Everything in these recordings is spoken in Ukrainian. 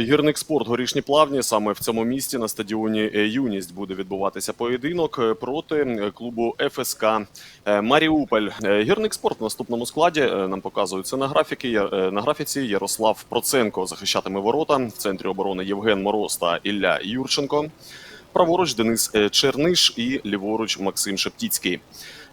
Гірник спорт горішні плавні. Саме в цьому місті на стадіоні е, Юність буде відбуватися поєдинок е, проти е, клубу ФСК Маріуполь. Гірник спорт в наступному складі нам показують це на графіки. На графіці Ярослав Проценко захищатиме ворота в центрі оборони Євген Мороз та Ілля Юрченко. Праворуч Денис Черниш і ліворуч Максим Шептіцький.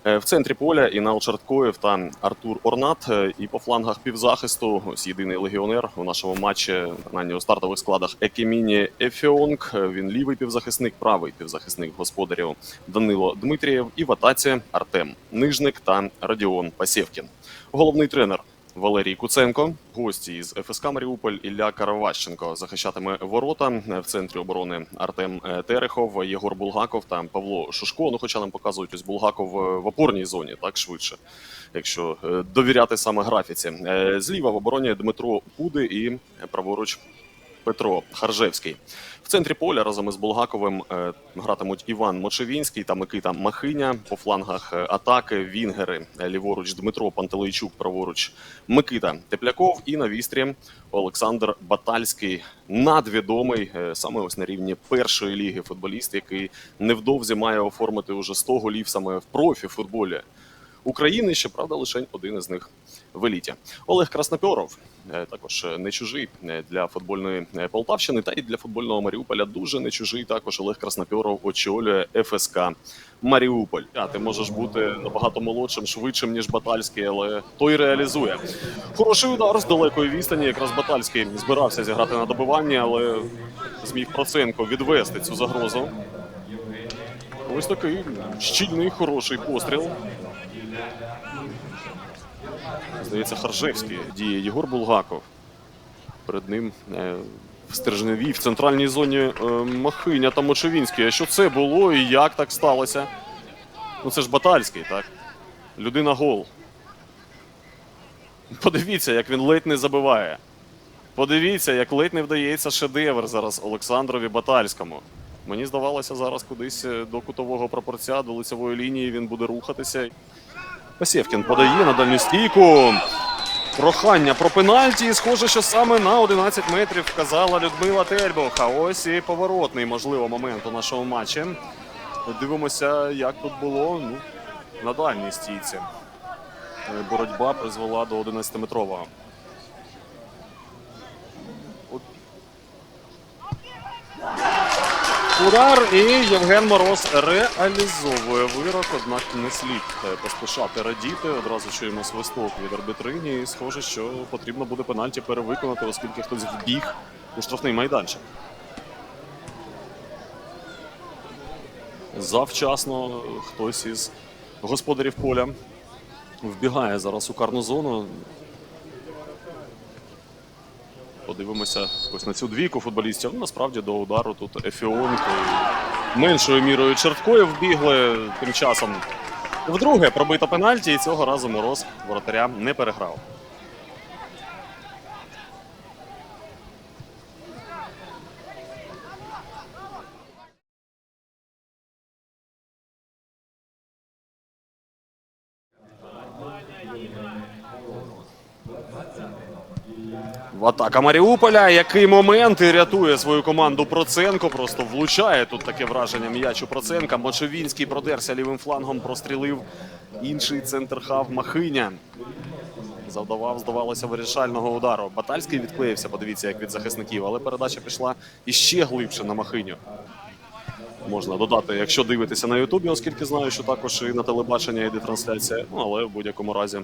Е, В центрі поля Інал Чарткоєв та Артур Орнат. Е, І по флангах півзахисту ось єдиний легіонер у нашому матчі на у стартових складах Екеміні Ефіонг. Е, Він лівий півзахисник, правий півзахисник господарів Данило Дмитрієв і в атаці Артем Нижник та Радіон Пасєвкін. Головний тренер Валерій Куценко, гості із ФСК Маріуполь Ілля Караващенко захищатиме ворота в центрі оборони Артем е, Терехов, Єгор Булгаков та Павло Шушко. Ну, хоча нам показують ось Булгаков е, в опорній зоні, так швидше, якщо е, довіряти саме графіці. Зліва в обороні Дмитро Пуди і праворуч Петро Харжевський. В центрі поля разом із Булгаковим е, гратимуть Іван Мочевінський та Микита Махиня. По флангах е, атаки Вінгери е, ліворуч Дмитро Пантелейчук, праворуч Микита Тепляков і на вістрі Олександр Батальський, надвідомий саме ось на рівні першої ліги футболіст, який невдовзі має оформити уже 100 голів саме в профі футболі України. Щоправда, лише один із них в еліті. Олег Краснопьоров, е, також е, не чужий е, для футбольної Полтавщини, та й для футбольного Маріуполя дуже не чужий. Також Олег Краснопьоров очолює ФСК Маріуполь. А ти можеш бути набагато молодшим, швидшим ніж Батальський, але той реалізує. Хороший удар з далекої відстані. Якраз Батальський збирався зіграти на добиванні, але зміг Проценко відвести цю загрозу. Ось такий щільний, хороший постріл. Здається, Харжевський діє Єгор Булгаков. Перед ним е, в стержневій, в центральній зоні е, Махиня та Мочевінський. А що це було і як так сталося? Ну це ж Батальський, так? Людина гол. Подивіться, як він ледь не забиває. Подивіться, як ледь не вдається шедевр зараз Олександрові Батальському. Мені здавалося, зараз кудись е, до кутового прапорця, до лицевої лінії він буде рухатися. Посєвкін подає на дальню стійку. Прохання про пенальті. Схоже, що саме на 11 метрів вказала Людмила Тельбох. А ось і поворотний, можливо, момент у нашому матчі. Дивимося, як тут було ну, на дальній стійці. Е, Боротьба призвела до 11-метрового. Удар і Євген Мороз реалізовує вирок, однак не слід е, поспішати радіти. Одразу чуємо свисток від арбітрині. І схоже, що потрібно буде пенальті перевиконати, оскільки хтось вбіг у штрафний майданчик. Завчасно хтось із господарів поля вбігає зараз у карну зону. Подивимося ось на цю двійку футболістів. Ну, насправді до удару тут Ефіонко меншою мірою Черткою вбігли. Тим часом вдруге пробито пенальті, і цього разу Мороз воротаря не переграв. В атака Маріуполя. Який момент і рятує свою команду Проценко. Просто влучає тут таке враження м'яч у Проценка. Мочевінський продерся лівим флангом, прострілив інший центр хав Махиня. Завдавав, здавалося, вирішального удару. Батальський відклеївся, подивіться, як від захисників, але передача пішла іще глибше на Махиню. Можна додати, якщо дивитися на Ютубі, оскільки знаю, що також і на телебачення йде трансляція. Ну але в будь-якому разі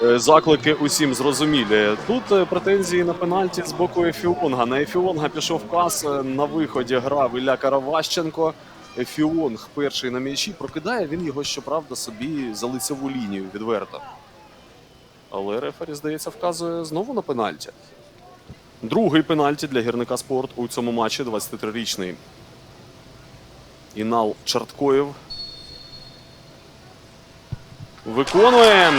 Заклики усім зрозумілі. Тут е, претензії на пенальті з боку Ефіонга. На Ефіонга пішов пас. е, На виході грав Ілля Караващенко. Ефіонг перший на м'ячі. Прокидає він його, щоправда, собі за лицеву лінію відверто. Але рефері, здається, вказує знову на пенальті. Другий пенальті для гірника спорт у цьому матчі 23-річний. Інал Чарткоєв Виконує.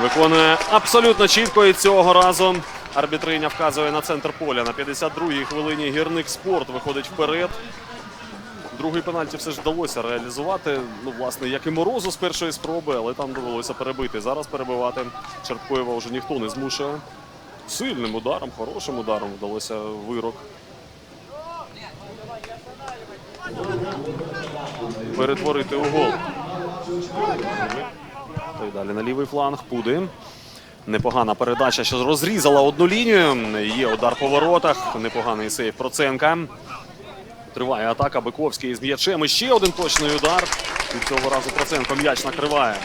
Виконує абсолютно чітко і цього разу. Арбітриня вказує на центр поля. На 52-й хвилині гірник спорт виходить вперед. Другий пенальті все ж вдалося реалізувати. Ну, власне, як і морозу з першої спроби, але там довелося перебити. Зараз перебивати Черткоєва вже ніхто не змушує. Сильним ударом, хорошим ударом вдалося вирок. Перетворити у гол. Й далі на лівий фланг. Пуди. Непогана передача, що розрізала одну лінію. Є удар по воротах. Непоганий сейф Проценка. Триває атака. Биковський з м'ячем. І ще один точний удар. І цього разу Проценко м'яч накриває.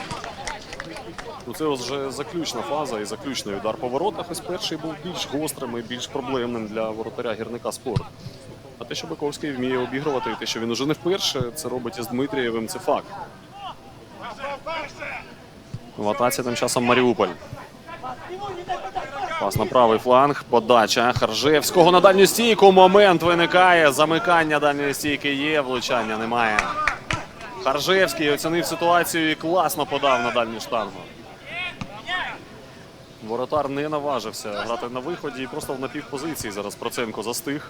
Ну, це вже заключна фаза і заключний удар по воротах. Ось перший був більш гострим і більш проблемним для воротаря гірника спорт. А те, що Биковський вміє обігрувати, і те, що він уже не вперше це робить із Дмитрієвим, це факт. В атаці тим часом Маріуполь. Пас на правий фланг. Подача Харжевського на дальню стійку. Момент виникає. Замикання дальньої стійки є. Влучання немає. Харжевський оцінив ситуацію і класно подав на дальню штангу. Воротар не наважився грати на виході і просто в напівпозиції. Зараз Проценко застиг.